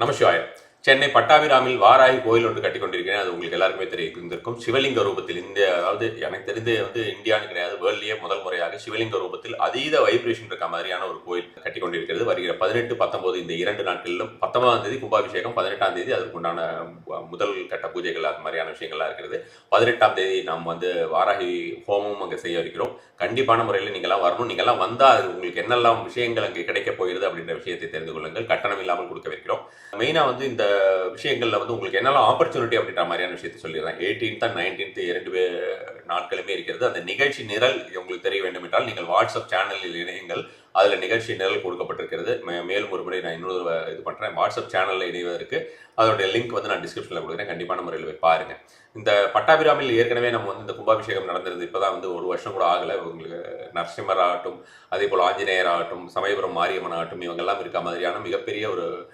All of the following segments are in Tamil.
நமசிவாயம் சென்னை பட்டாபிராமில் வாராகி கோயில் ஒன்று கட்டி கொண்டிருக்கிறேன். அது உங்களுக்கு எல்லாருக்குமே தெரிந்திருக்கும். சிவலிங்க ரூபத்தில் இந்த அதாவது எனக்கு தெரிந்து வந்து இந்தியான்னு கிடையாது வேர்ல்ட்லேயே முதல் முறையாக சிவலிங்க ரூபத்தில் அதீத வைப்ரேஷன் இருக்க மாதிரியான ஒரு கோயில் கட்டி கொண்டிருக்கிறது. வருகிற பதினெட்டு பத்தொன்பது இந்த இரண்டு நாட்களிலும் பத்தொன்பதாம் தேதி கும்பாபிஷேகம் பதினெட்டாம் தேதி அதற்குண்டான முதல் கட்ட பூஜைகள் அது மாதிரியான விஷயங்கள்லாம் இருக்கிறது. பதினெட்டாம் தேதி நாம் வந்து வாராகி ஹோமமும் அங்கே செய்ய வைக்கிறோம் கண்டிப்பான முறையில் நீங்களாம் வரணும். நீங்கள்லாம் வந்தால் அது உங்களுக்கு என்னெல்லாம் விஷயங்கள் அங்கே கிடைக்க போகிறது அப்படின்ற விஷயத்தை தெரிந்து கொள்ளுங்கள். கட்டணம் இல்லாமல் கொடுக்க வைக்கிறோம் மெயினாக வந்து இந்த விஷயங்களில் வந்து உங்களுக்கு என்னெல்லாம் ஆப்பர்ச்சுனிட்டி அப்படின்ற மாதிரியான விஷயத்தை சொல்லிடுறேன். எயிட்டீன்த் அண்ட் நைன்டீன்த் இரண்டு பேர் நாட்களுமே இருக்கிறது. அந்த நிகழ்ச்சி நிரல் உங்களுக்கு தெரிய வேண்டும் என்றால் நீங்கள் வாட்ஸ்அப் சேனலில் இணையுங்கள். அதில் நிகழ்ச்சி நிரல் கொடுக்கப்பட்டிருக்கிறது. மே- மேலும் ஒரு முறை நான் இன்னொரு இது பண்ணுறேன் வாட்ஸ்அப் சேனலில் இணைவதற்கு அதோடைய லிங்க் வந்து நான் டிஸ்கிரிப்ஷனில் கொடுக்குறேன். கண்டிப்பான முறையில் போய் பாருங்கள் இந்த பட்டாபிராமில் ஏற்கனவே நம்ம வந்து இந்த கும்பாபிஷேகம் நடந்திருந்து இப்போ தான் வந்து ஒரு வருஷம் கூட ஆகலை. உங்களுக்கு நரசிம்மர் ஆகட்டும் அதே போல் ஆஞ்சநேயர் ஆகட்டும் சமயபுரம் மாரியம்மன் ஆகட்டும் இவங்கெல்லாம் இருக்க மாதிரியான மிகப்பெரிய ஒரு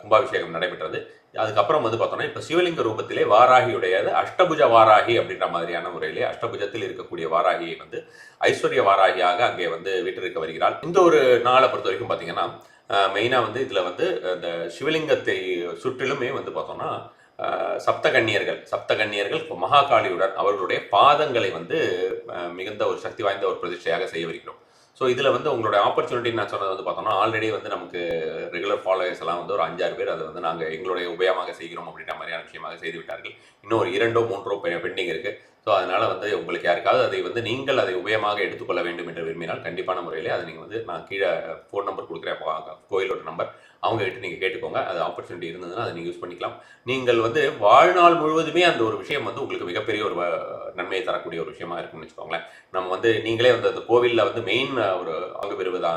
கும்பாபிஷேகம் நடைபெற்றது. அதுக்கப்புறம் வந்து பார்த்தோம்னா இப்போ சிவலிங்க ரூபத்திலே வாராகியுடையது அஷ்டபுஜ வாராகி அப்படின்ற மாதிரியான முறையிலே அஷ்டபுஜத்தில் இருக்கக்கூடிய வாராகியை வந்து ஐஸ்வர்ய வாராகியாக அங்கே வந்து வீட்டிற்கு வருகிறாள். இந்த ஒரு நாளை பொறுத்த வரைக்கும் பார்த்தீங்கன்னா மெயினாக வந்து இதில் வந்து அந்த சிவலிங்கத்தை சுற்றிலுமே வந்து பார்த்தோம்னா அஹ், சப்தகன்னியர்கள் சப்தகன்னியர்கள் மகாகாளியுடன் அவர்களுடைய பாதங்களை வந்து மிகுந்த ஒரு சக்தி வாய்ந்த ஒரு பிரதிஷ்டையாக செய்ய வருகிறோம். ஸோ இதில் வந்து உங்களோட ஆப்பர்ச்சுனிட்டி நான் சொன்னது வந்து பார்த்தோம்னா ஆல்ரெடி வந்து நமக்கு ரெகுலர் ஃபாலோயர்ஸ் எல்லாம் வந்து ஒரு அஞ்சாறு பேர் அதை வந்து நாங்கள் எங்களுடைய உபயமாக செய்கிறோம் அப்படின்ற மாதிரியான விஷயமாக செய்து விட்டார்கள் இன்னும் ஒரு இரண்டோ மூன்றோ பெண்டிங் இருக்குது ஸோ அதனால் வந்து உங்களுக்கு யாருக்காவது அதை வந்து நீங்கள் அதை உபயமாக எடுத்துக்கொள்ள வேண்டும் என்று விரும்பினால் கண்டிப்பான முறையில் அதை நீங்கள் வந்து நான் கீழே ஃபோன் நம்பர் கொடுக்குறேன். கோயிலோட நம்பர் அவங்க கிட்ட நீங்கள் கேட்டுக்கோங்க. அது ஆப்பர்ச்சுனிட்டி இருந்ததுன்னா அதை நீங்கள் யூஸ் பண்ணிக்கலாம். நீங்கள் வந்து வாழ்நாள் முழுவதுமே அந்த ஒரு விஷயம் வந்து உங்களுக்கு மிகப்பெரிய ஒரு வ- நன்மையை தரக்கூடிய ஒரு விஷயமா இருக்குன்னு வச்சுக்கோங்களேன். நம்ம வந்து நீங்களே வந்து அந்த கோவிலில் வந்து மெயின் ஒரு அங்கு பெறுவதா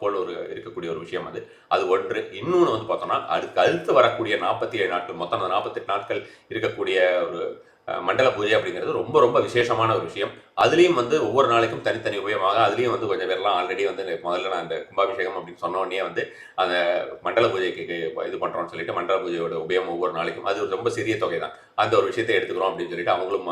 போல் ஒரு இருக்கக்கூடிய ஒரு விஷயம் அது. அது ஒன்று. இன்னொன்று வந்து பார்த்தோம்னா அதுக்கு அடுத்து வரக்கூடிய நாற்பத்தி ஏழு நாட்கள் மொத்தம் அந்த நாற்பத்தெட்டு நாட்கள் இருக்கக்கூடிய ஒரு மண்டல பூஜை அப்படிங்கிறது ரொம்ப ரொம்ப விசேஷமான ஒரு விஷயம். அதுலேயும் வந்து ஒவ்வொரு நாளைக்கும் தனித்தனி உபயமாக அதுலேயும் வந்து கொஞ்சம் பேர்லாம் ஆல்ரெடி வந்து முதல்ல நான் அந்த கும்பாபிஷேகம் அப்படின்னு சொன்ன உடனே வந்து அந்த மண்டல பூஜைக்கு இது பண்ணுறோம்னு சொல்லிட்டு மண்டல பூஜையோட உபயம் ஒவ்வொரு நாளைக்கும். அது ரொம்ப சிறிய தொகை தான். அந்த ஒரு விஷயத்தை எடுத்துக்கிறோம் அப்படின்னு சொல்லிட்டு அவங்களும்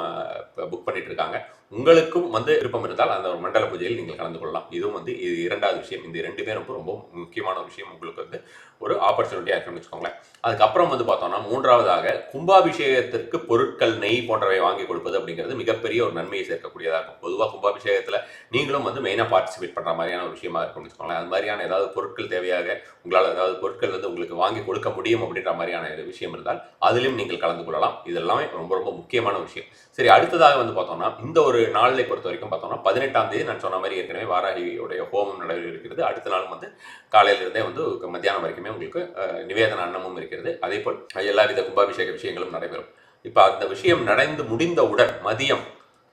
புக் பண்ணிட்டு இருக்காங்க. உங்களுக்கும் வந்து விருப்பம் இருந்தால் அந்த ஒரு மண்டல பூஜையில் நீங்கள் கலந்து கொள்ளலாம். இதுவும் வந்து இது இரண்டாவது விஷயம். இந்த ரெண்டுமே ரொம்ப ரொம்ப முக்கியமான விஷயம். உங்களுக்கு வந்து ஒரு ஆப்பர்ச்சுனிட்டியாக இருக்குன்னு வச்சுக்கோங்களேன். அதுக்கப்புறம் வந்து பார்த்தோம்னா மூன்றாவதாக கும்பாபிஷேகத்திற்கு பொருட்கள் நெய் போன்றவை வாங்கி கொடுப்பது அப்படிங்கிறது மிகப்பெரிய ஒரு நன்மையை சேர்க்கக்கூடிய வேண்டியதாக இருக்கும். பொதுவாக கும்பாபிஷேகத்தில் நீங்களும் வந்து மெயினாக பார்ட்டிசிபேட் பண்ணுற மாதிரியான ஒரு விஷயமா இருக்கும்னு வச்சுக்கோங்களேன். அது மாதிரியான ஏதாவது பொருட்கள் தேவையாக உங்களால் ஏதாவது பொருட்கள் வந்து உங்களுக்கு வாங்கி கொடுக்க முடியும் அப்படின்ற மாதிரியான விஷயம் இருந்தால் அதிலும் நீங்கள் கலந்து கொள்ளலாம். இதெல்லாமே ரொம்ப ரொம்ப முக்கியமான விஷயம். சரி அடுத்ததாக வந்து பார்த்தோம்னா இந்த ஒரு நாளை பொறுத்த வரைக்கும் பார்த்தோம்னா பதினெட்டாம் தேதி நான் சொன்ன மாதிரி ஏற்கனவே வாராகியுடைய ஹோமம் நடைபெற இருக்கிறது. அடுத்த நாள் வந்து காலையிலிருந்தே வந்து மத்தியானம் வரைக்குமே உங்களுக்கு நிவேதன அன்னமும் இருக்கிறது. அதே போல் எல்லா வித கும்பாபிஷேக விஷயங்களும் நடைபெறும். இப்போ அந்த விஷயம் நடந்து முடிந்தவுடன் மதியம்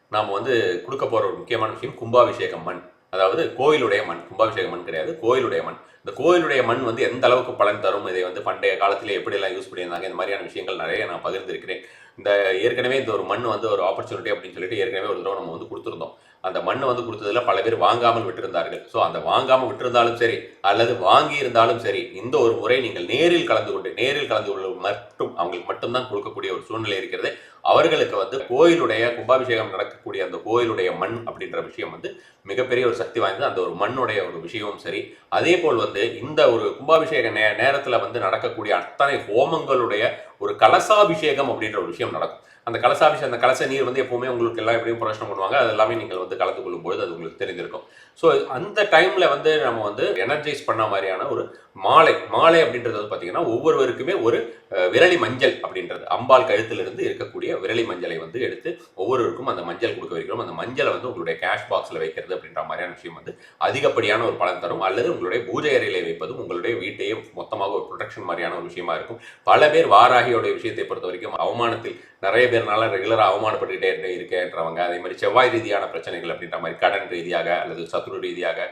நாம் வந்து கொடுக்க போகிற ஒரு முக்கியமான விஷயம் கும்பாபிஷேகம் மண். அதாவது கோயிலுடைய மண். கும்பாபிஷேக மண் கிடையாது. கோயிலுடைய மண். இந்த கோயிலுடைய மண் வந்து எந்த அளவுக்கு பலன் தரும் இதை வந்து பண்டைய காலத்தில் எப்படியெல்லாம் யூஸ் பண்ணியிருந்தாங்க இந்த மாதிரியான விஷயங்கள் நிறைய நான் பகிர்ந்திருக்கிறேன். இந்த ஏற்கனவே இந்த ஒரு மண் வந்து ஒரு ஆப்பர்ச்சுனிட்டி அப்படின்னு சொல்லிட்டு ஏற்கனவே ஒரு தடவை நம்ம வந்து கொடுத்துருந்தோம். அந்த மண்ணை வந்து கொடுத்ததுல பல பேர் வாங்காமல் விட்டிருந்தார்கள். ஸோ அந்த வாங்காமல் விட்டிருந்தாலும் சரி அல்லது வாங்கி இருந்தாலும் சரி இந்த ஒரு முறை நீங்கள் நேரில் கலந்து கொண்டு நேரில் கலந்து கொள்ள மட்டும் அவங்களுக்கு மட்டும்தான் கொடுக்கக்கூடிய ஒரு சூழ்நிலை இருக்கிறது. அவர்களுக்கு வந்து கோயிலுடைய கும்பாபிஷேகம் நடக்கக்கூடிய அந்த கோயிலுடைய மண் அப்படின்ற விஷயம் வந்து மிகப்பெரிய ஒரு சக்தி வாய்ந்தது. அந்த ஒரு மண்ணுடைய ஒரு விஷயமும் சரி. அதே போல் வந்து இந்த ஒரு கும்பாபிஷேக நே நேரத்தில் வந்து நடக்கக்கூடிய அத்தனை ஹோமங்களுடைய ஒரு கலசாபிஷேகம் அப்படின்ற ஒரு விஷயம் நடக்கும். அந்த கலசாபிஷேகம் அந்த கலச நீர் வந்து எப்பவுமே உங்களுக்கு எல்லாம் எப்படியும் புரோஷனம் பண்ணுவாங்க. அது எல்லாமே நீங்கள் வந்து கலந்து கொள்ளும்போது அது உங்களுக்கு தெரிஞ்சிருக்கும் ஸோ அந்த டைமில் வந்து நம்ம வந்து எனர்ஜைஸ் பண்ண மாதிரியான ஒரு மாலை மாலை அப்படின்றது வந்து பார்த்தீங்கன்னா ஒவ்வொருவருக்குமே ஒரு விரலி மஞ்சள் அப்படின்றது. அம்பாள் கழுத்திலிருந்து இருக்கக்கூடிய விரலி மஞ்சளை வந்து எடுத்து ஒவ்வொருவருக்கும் அந்த மஞ்சள் கொடுக்க வைக்கிறோம். அந்த மஞ்சளை வந்து உங்களுடைய கேஷ் பாக்ஸில் வைக்கிறது அப்படின்ற மாதிரியான விஷயம் வந்து அதிகப்படியான ஒரு பலன் தரும். அல்லது உங்களுடைய பூஜை அறையிலே வைப்பதும் உங்களுடைய வீட்டையே மொத்தமாக ஒரு ப்ரொடெக்ஷன் மாதிரியான ஒரு விஷயமா இருக்கும். பல பேர் வாராகியோடைய விஷயத்தை பொறுத்த வரைக்கும் அவமானத்தில் நிறைய பேர் பேர்னால ரெகுலராக அவமானப்பட்டுக்கிட்டே இருக்கேன்றவங்க. அதே மாதிரி செவ்வாய் ரீதியான பிரச்சனைகள் அப்படின்ற மாதிரி கடன் ரீதியாக அல்லது சத்துரு ரீதியாக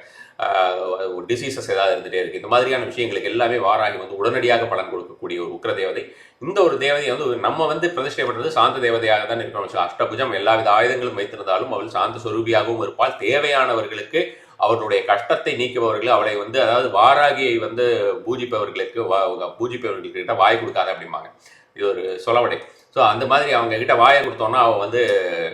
டிசீசஸ் ஏதாவது இருந்துகிட்டே இருக்குது இந்த மாதிரியான விஷயங்களுக்கு எல்லாமே வாராகி வந்து உடனடியாக பலன் கொடுக்கக்கூடிய ஒரு உக்ர தேவதை இந்த ஒரு தேவதையை வந்து நம்ம வந்து பிரதிஷ்டை பண்ணுறது சாந்த தேவதையாக தான் இருக்கணும். அஷ்டபுஜம் எல்லாவித ஆயுதங்களும் வைத்திருந்தாலும் அவள் சாந்த சொரூபியாகவும் இருப்பாள். தேவையானவர்களுக்கு அவர்களுடைய கஷ்டத்தை நீக்குபவர்கள் அவளை வந்து அதாவது வாராகியை வந்து பூஜிப்பவர்களுக்கு வா- பூஜிப்பவர்கள்கிட்ட வாய் கொடுக்காத அப்படிம்பாங்க. இது ஒரு சொலவடை. ஸோ அந்த மாதிரி அவங்க கிட்ட வாயை கொடுத்தோன்னா அவள் வந்து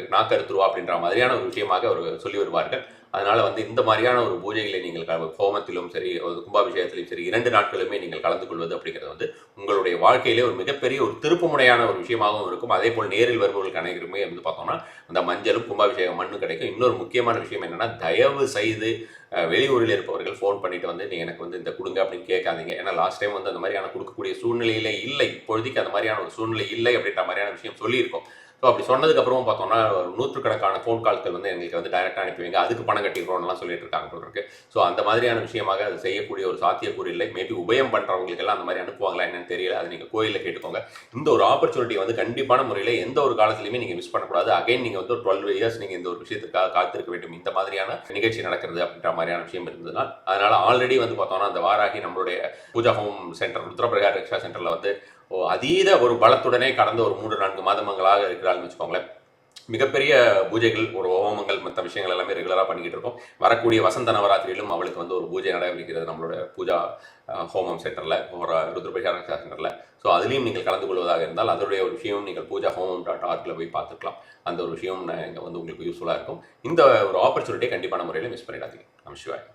நாக்கறுத்துருவா அப்படின்ற மாதிரியான ஒரு விஷயமாக அவர் சொல்லி வருவார்கள். அதனால் வந்து இந்த மாதிரியான ஒரு பூஜைகளை நீங்கள் ஹோமத்திலும் சரி ஒரு கும்பாபிஷேகத்திலும் சரி இரண்டு நாட்களுமே நீங்கள் கலந்து கொள்வது அப்படிங்கிறது வந்து உங்களுடைய வாழ்க்கையிலே ஒரு மிகப்பெரிய ஒரு திருப்புமுனையான ஒரு விஷயமாகவும் இருக்கும். அதே போல் நேரில் வருபவர்களுக்கு அனைவருமே வந்து பார்த்தோம்னா அந்த மஞ்சளும் கும்பாபிஷேகம் மண்ணும் கிடைக்கும். இன்னொரு முக்கியமான விஷயம் என்னென்னா தயவு செய்து வெளியூரில் இருப்பவர்கள் ஃபோன் பண்ணிட்டு வந்து நீ எனக்கு வந்து இந்த கொடுங்க அப்படின்னு கேட்காதீங்க. ஏன்னா லாஸ்ட் டைம் வந்து அந்த மாதிரியான கொடுக்கக்கூடிய சூழ்நிலையிலே இல்லை. இப்பொழுதைக்கு அந்த மாதிரியான ஒரு சூழ்நிலை இல்லை அப்படின்ற மாதிரியான விஷயம் சொல்லியிருக்கோம். ஸோ அப்படி சொன்னதுக்கு அப்புறம் பார்த்தோம்னா ஒரு நூற்றுக்கணக்கான ஃபோன் கால்கள் வந்து எங்களுக்கு வந்து டைரக்டாக அனுப்பிவிங்க. அதுக்கு பணம் கட்டிக்கிறோம்லாம் சொல்லிட்டு இருக்காங்க போல இருக்கு. ஸோ அந்த மாதிரியான விஷயமாக அது செய்யக்கூடிய ஒரு சாத்தியக்கூறு இல்லை. மேபி உபயம் பண்ணுறவங்களுக்கு எல்லாம் அந்த மாதிரி அனுப்புவாங்களா என்னன்னு தெரியல. அது நீங்கள் கோயிலில் கேட்டுக்கோங்க. இந்த ஒரு ஆப்பர்ச்சுனிட்டி வந்து கண்டிப்பான முறையில் எந்த ஒரு காலத்துலையுமே நீங்கள் மிஸ் பண்ணக்கூடாது. அகைன் நீங்கள் வந்து ஒரு டுவெல் இயர்ஸ் நீங்கள் இந்த ஒரு விஷயத்துக்காக காத்திருக்க வேண்டும். இந்த மாதிரியான நிகழ்ச்சி நடக்கிறது அப்படின்ற மாதிரியான விஷயம் இருந்ததுன்னா அதனால் ஆல்ரெடி வந்து பார்த்தோம்னா அந்த வாராகி நம்மளுடைய பூஜா ஹோம் சென்டர் ருத்ரபிரகார் ரிக்ஷா சென்டரில் வந்து அதீத ஒரு பலத்துடனே கடந்த ஒரு மூன்று நான்கு மாதங்களாக இருக்கிறாள்னு வச்சுக்கோங்களேன். மிகப்பெரிய பூஜைகள் ஒரு ஹோமங்கள் மற்ற விஷயங்கள் எல்லாமே ரெகுலராக பண்ணிக்கிட்டு இருக்கோம். வரக்கூடிய வசந்த நவராத்திரியிலும் அவளுக்கு வந்து ஒரு பூஜை நடைபெறுகிறது நம்மளோட பூஜா ஹோமம் சென்டரில் ஒரு ருத்ரபிரகார சென்டரில் ஸோ அதுலேயும் நீங்கள் கலந்து கொள்வதாக இருந்தால் அதனுடைய ஒரு விஷயம் நீங்கள் பூஜா ஹோமம் டாட் ஆர்கில் போய் பார்த்துக்கலாம். அந்த ஒரு விஷயம் இங்கே வந்து உங்களுக்கு யூஸ்ஃபுல்லாக இருக்கும். இந்த ஒரு ஆப்பர்ச்சுனிட்டியை கண்டிப்பான முறையில் மிஸ் பண்ணிடாதீங்க. நம்ம சிவாய்.